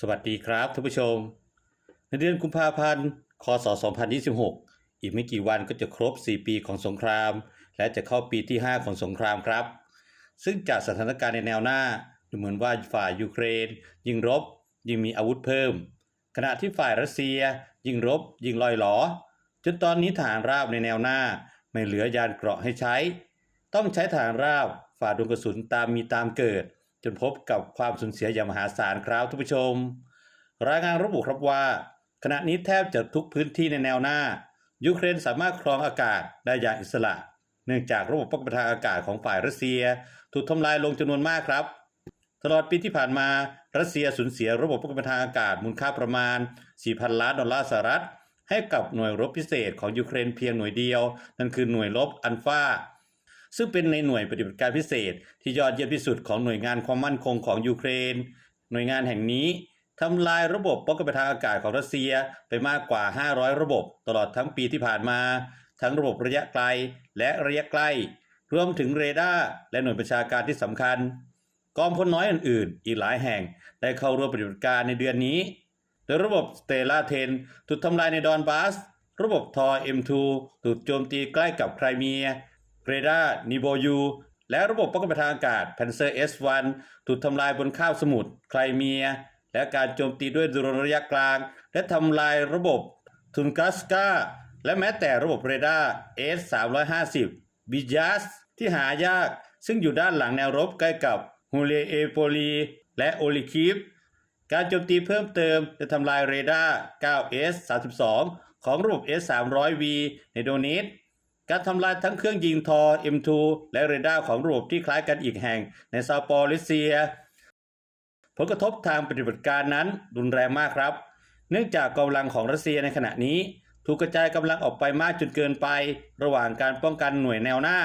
สวัสดีครับท่านผู้ชม ในเดือนกุมภาพันธ์ คศ 2026 อีกไม่กี่วันก็จะครบ 4 ปีของสงคราม และจะเข้าปีที่ 5 ของสงครามครับ ซึ่งจากสถานการณ์ในแนวหน้าดูเหมือนว่าฝ่ายยูเครน ยิงรบ ยิงมีอาวุธเพิ่ม ขณะที่ฝ่ายรัสเซีย ยิงรบ ยิงลอยหลอจนตอนนี้ฐานราบในแนวหน้า ไม่เหลือยานเกราะให้ใช้ ต้องใช้ฐานราบฝ่าดวงกระสุนตามมีตามเกิด จนพบกับความสูญเสียอย่างมหาศาลครับท่านผู้ชม รายงานระบุครับว่า ขณะนี้แทบจะทุกพื้นที่ในแนวหน้า ยูเครนสามารถครองอากาศได้อย่างอิสระ เนื่องจากระบบป้องกันทางอากาศของฝ่ายรัสเซีย ถูกทำลายลงจำนวนมากครับ ตลอดปีที่ผ่านมารัสเซียสูญเสียระบบป้องกันทางอากาศมูลค่าประมาณ 4,000 ล้านดอลลาร์สหรัฐให้กับหน่วยรบพิเศษของยูเครนเพียงหน่วยเดียว นั่นคือหน่วยรบอัลฟา ซึ่งเป็นในหน่วยปฏิบัติการพิเศษ ที่ยอดเยี่ยมที่สุดของหน่วยงานความมั่นคงของยูเครน หน่วยงานแห่งนี้ทำลายระบบป้องกันทางอากาศของรัสเซียไปมากกว่า 500 ระบบตลอดทั้งปีที่ผ่านมา ทั้งระบบระยะไกลและระยะใกล้ รวมถึงเรดาร์และหน่วยประชาการที่สำคัญ กองพลน้อยอื่นๆ อีกหลายแห่งได้เข้าร่วมปฏิบัติการในเดือนนี้ โดยระบบสเตลาเทนถูกทำลายในดอนบาส ระบบทอ M2 ถูกโจมตีใกล้กับไครเมีย เรดาร์นิโบยูและระบบป้องกันทางอากาศ Panzer S1 ถูกทำลายบนข้าวสมุทรไครเมีย และการโจมตีด้วยโดรนระยะกลาง และทำลายระบบทุนกัสกาและแม้แต่ระบบเรดาร์ S350 บิจัสที่หายาก ซึ่งอยู่ด้านหลังแนวรบใกล้กับฮูเลเอโปลีและโอลิคิฟการโจมตีเพิ่มเติมจะทำลายเรดาร์ 9S32 ของระบบ S300V ในโดเนต การทำลายทั้งเครื่องยิงทอ M2 และเรดาร์ของระบบที่คล้ายกันอีกแห่งในซาปอริเซีย ผลกระทบทางปฏิบัติการนั้นรุนแรงมากครับ เนื่องจากกำลังของรัสเซียในขณะนี้ ถูกกระจายกำลังออกไปมากจนเกินไป ระหว่างการป้องกันหน่วยแนวหน้า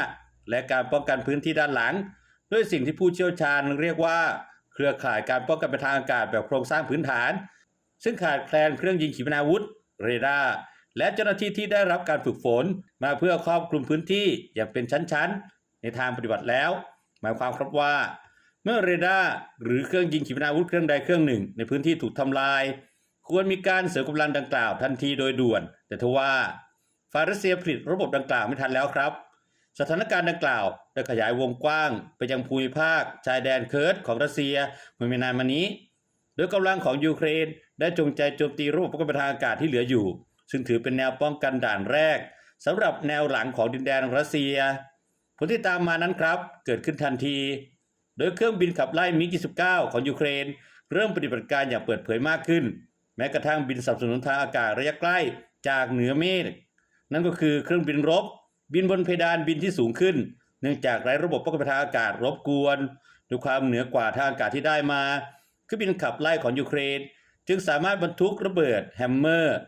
และการป้องกันพื้นที่ด้านหลัง ด้วยสิ่งที่ผู้เชี่ยวชาญเรียกว่า เครือข่ายการป้องกันทางอากาศแบบโครงสร้างพื้นฐาน ซึ่งขาดแคลนเครื่องยิงขีปนาวุธเรดาร์ และเจ้าหน้าที่ที่ได้รับการฝึกฝนมาเพื่อครอบคลุมพื้นที่อย่างเป็นชั้นๆ ในทางปฏิบัติแล้ว หมายความครับว่า เมื่อเรดาร์หรือเครื่องยิงขีปนาวุธเครื่องใดเครื่องหนึ่ง ในพื้นที่ถูกทำลาย ควรมีการเสริมกำลังดังกล่าวทันทีโดยด่วน แต่ทว่าฝ่ารัสเซียผลิตระบบดังกล่าวไม่ทันแล้วครับ สถานการณ์ดังกล่าวได้ขยายวงกว้าง ไปยังภูมิภาค ชายแดนเคิร์ดของรัสเซียเมื่อไม่นานมานี้โดยกำลังของยูเครนได้จงใจโจมตีระบบป้องกันทางอากาศที่เหลืออยู่ ซึ่งถือเป็นแนวป้องกันด่านแรกสำหรับแนวหลังของดินแดนรัสเซีย ผลที่ตามมานั้นครับ เกิดขึ้นทันที โดยเครื่องบินขับไล่มิก 29 ของยูเครน เริ่มปฏิบัติการอย่างเปิดเผยมากขึ้น แม้กระทั่งบินสนับสนุนทางอากาศระยะใกล้จากเหนือเมฆนั่นก็คือเครื่องบินรบ บินบนเพดานบินที่สูงขึ้น เนื่องจากไร้ระบบป้องกันทางอากาศรบกวนด้วยความเหนือกว่าทางอากาศที่ได้มาเครื่องบินขับไล่ของยูเครน จึงสามารถบรรทุกระเบิดแฮมเมอร์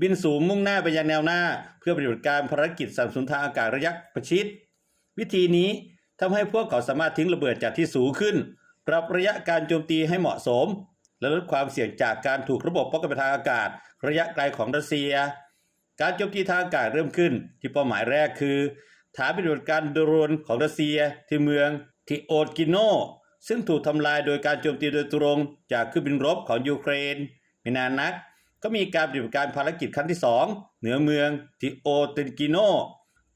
บินสูงมุ่งหน้าไปยังแนวหน้า เพื่อปฏิบัติการภารกิจสนับสนุนทางอากาศระยะประชิด วิธีนี้ทำให้พวกเขาสามารถทิ้งระเบิดจากที่สูงขึ้น ปรับระยะการโจมตีให้เหมาะสม และลดความเสี่ยงจากการถูกระบบป้องกันทางอากาศ ระยะไกลของรัสเซีย การโจมตีทางอากาศเริ่มขึ้น ที่เป้าหมายแรกคือ ฐานปฏิบัติการโดรนของรัสเซีย ที่เมืองทิโอดกิโนซึ่งถูกทำลายโดยการโจมตีโดยตรงจากเครื่องบินรบของยูเครนไม่นานนัก ก็มีการปฏิบัติการภารกิจครั้งที่ 2 เหนือเมืองทิโอเตนกิโน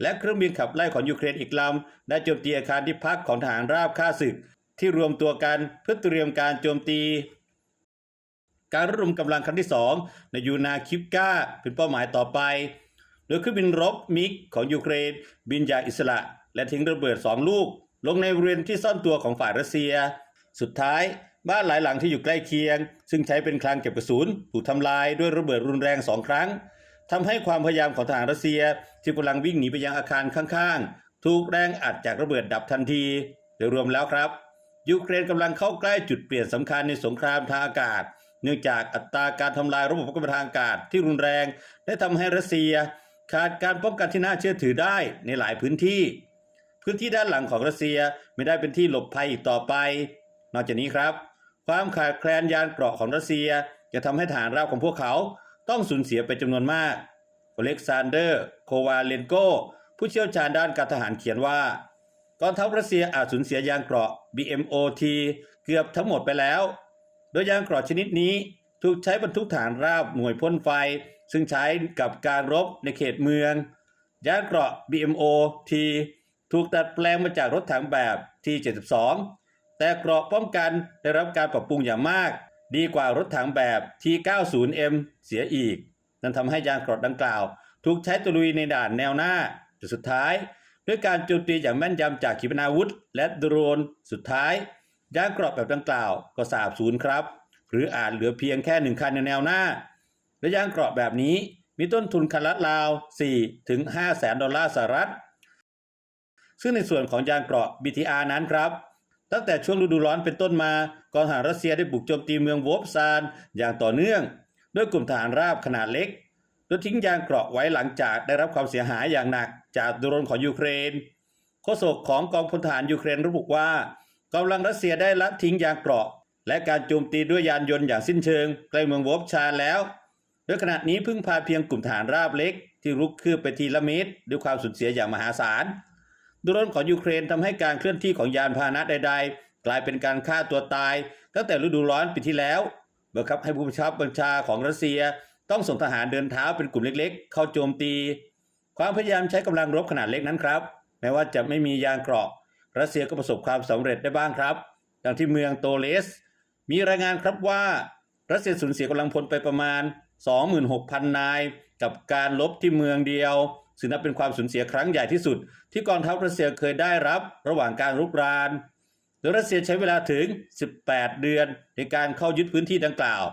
และเครื่องบินขับไล่ของยูเครนอีกลำได้โจมตีอาคารที่พักของทหารราบค่าศึก ที่รวมตัวกันเพื่อเตรียมการโจมตี การระดมกำลังครั้งที่ 2 ในยูนาคิปกาเป็นเป้าหมายต่อไป โดยเครื่องบินรบมิกของยูเครน บินอย่างอิสระ และทิ้งระเบิด 2 ลูก ลงในบริเวณที่ซ่อนตัวของฝ่ายรัสเซีย สุดท้าย บ้านหลายหลังที่อยู่ใกล้เคียง ซึ่งใช้เป็นคลังเก็บกระสุนถูกทำลายด้วยระเบิดรุนแรงสองครั้งทำให้ความพยายามของทหารรัสเซีย ที่กำลังวิ่งหนีไปยังอาคารข้างๆ ถูกแรงอัดจากระเบิดดับทันทีโดยรวมแล้วครับยูเครนกำลังเข้าใกล้จุดเปลี่ยนสำคัญในสงครามทางอากาศ เนื่องจากอัตราการทำลายระบบป้องกันทางอากาศที่รุนแรงได้ทำให้รัสเซีย ขาดการป้องกันที่น่าเชื่อถือได้ในหลายพื้นที่ พื้นที่ด้านหลังของรัสเซียไม่ได้เป็นที่หลบภัยอีกต่อไป นอกจากนี้ครับ ความขาดแคลนยานเกราะของรัสเซีย จะทำให้ฐานราบของพวกเขาต้องสูญเสียไปจำนวนมากอเล็กซานเดอร์ โควาเลนโก ผู้เชี่ยวชาญด้านการทหารเขียนว่ากองทัพรัสเซียอาจสูญเสียยานเกราะ BMOT เกือบทั้งหมดไปแล้ว โดยยางเกราะชนิดนี้ถูกใช้บรรทุกฐานราบหน่วยพ่นไฟ ซึ่งใช้กับการรบในเขตเมือง ยางเกราะ BMO T ถูกดัดแปลงมาจากรถถังแบบ T72 แต่เกราะป้องกันได้รับการปรับปรุงอย่างมาก ดีกว่ารถถังแบบ T90M เสียอีก นั่นทำให้ยางเกราะดังกล่าว ถูกใช้ตลุยในด่านแนวหน้าแต่สุดท้าย ด้วยการโจมตีอย่างแม่นยำจากขีปนาวุธ และโดรนสุดท้าย ยางเกราะแบบดังกล่าวก็สาบสูญครับ หรืออาจเหลือเพียงแค่หนึ่งคันในแนวหน้า และยางเกราะแบบนี้มีต้นทุนคันละราว4ถึง5แสนดอลลาร์สหรัฐ ซึ่งในส่วนของยางเกราะ BTR นั้นครับ ตั้งแต่ช่วงฤดูร้อนเป็นต้นมากองทหารรัสเซียได้บุกโจมตีเมืองโวฟซานอย่างต่อเนื่อง ด้วยกลุ่มทหารราบขนาดเล็กโดยทิ้งยางเกราะไว้หลังจากได้รับความเสียหายอย่างหนักจากโดรนของยูเครน โฆษกของกองพลทหารยูเครนระบุว่ากำลังรัสเซียได้ละทิ้งยางเกราะ และการโจมตีด้วยยานยนต์อย่างสิ้นเชิงใกล้เมืองโวฟชานแล้วโดยขณะนี้พึ่งพาเพียงกลุ่มทหารราบเล็ก ที่รุกคืบไปทีละเมตร ด้วยความสูญเสียอย่างมหาศาล ดรนของยูเครนทำให้การเคลื่อนที่ของยานพาหนะใด ๆ กลายเป็นการฆ่าตัวตาย ตั้งแต่ฤดูร้อนปีที่แล้วบังคับให้ผู้บัญชาบัญชาของรัสเซีย ต้องส่งทหารเดินเท้าเป็นกลุ่มเล็กๆ เข้าโจมตี ความพยายามใช้กำลังรบขนาดเล็กนั้นครับ แม้ว่าจะไม่มียางเกราะ รัสเซียก็ประสบความสำเร็จได้บ้างครับดังที่เมืองโตเลส มีรายงานครับว่ารัสเซียสูญเสียกำลังพลไปประมาณ 26,000 นาย กับการลบที่เมืองเดียว ซึ่งนับเป็นความสูญเสียครั้งใหญ่ที่สุด ที่กองทัพรัสเซียเคยได้รับระหว่างการรุกรานโดยรัสเซียใช้เวลาถึง 18 เดือนในการเข้ายึดพื้นที่ดังกล่าว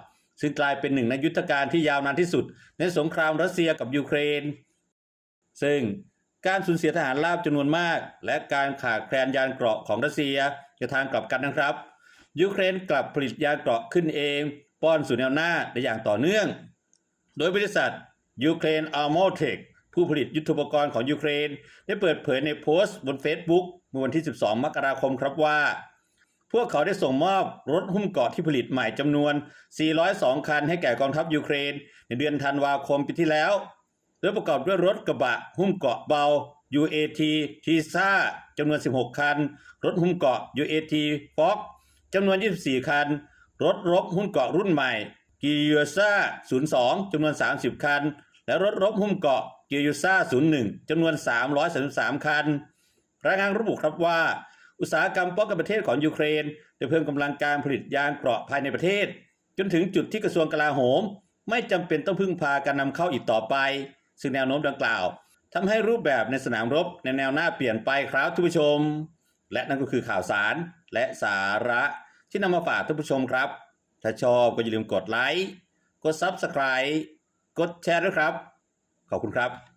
ซึ่งกลายเป็นหนึ่งในยุทธการที่ยาวนานที่สุด ในสงครามรัสเซียกับยูเครน ซึ่งการสูญเสียทหารราบจำนวนมาก และการขาดแคลนยานเกราะของรัสเซียจะทางกลับกันนะครับ ยูเครนกลับผลิตยานเกราะขึ้นเองป้อนสู่แนวหน้าได้อย่างต่อเนื่อง โดยบริษัทยูเครนอาร์มอเทค ผู้ผลิตยุทโธปกรณ์ของยูเครน ได้เปิดเผยในโพสต์บน Facebook เมื่อวันที่ 12 มกราคมครับว่า พวกเขาได้ส่งมอบรถหุ้มเกราะที่ผลิตใหม่จำนวน 402 คันให้แก่กองทัพยูเครน ในเดือนธันวาคมปีที่แล้ว โดยประกอบด้วยรถกระบะหุ้มเกราะเบา UAT t i s a จำนวน 16 คัน รถหุ้มเกราะ UAT Fox จำนวน 24 คัน รถรบหุ้มเกราะรุ่นใหม่ g i u s a 02จำนวน 30 คัน และรถรบหุ้มเกราะ g i u s a 01จำนวน 333 คัน รายงานระบุครับว่า อุตสาหกรรมป้องกันประเทศของยูเครนได้เพิ่มกำลังการผลิตยางเกราะภายในประเทศ จนถึงจุดที่กระทรวงกลาโหม ไม่จำเป็นต้องพึ่งพาการนำเข้าอีกต่อไป ซึ่งแนวโน้มดังกล่าวทำให้รูปแบบในสนามรบในแนวหน้าเปลี่ยนไปครับทุกผู้ชม และนั่นก็คือข่าวสารและสาระที่นำมาฝากท่านผู้ชมครับ ถ้าชอบก็อย่าลืมกดไลค์ กด Subscribe กดแชร์ด้วยครับ ขอบคุณครับ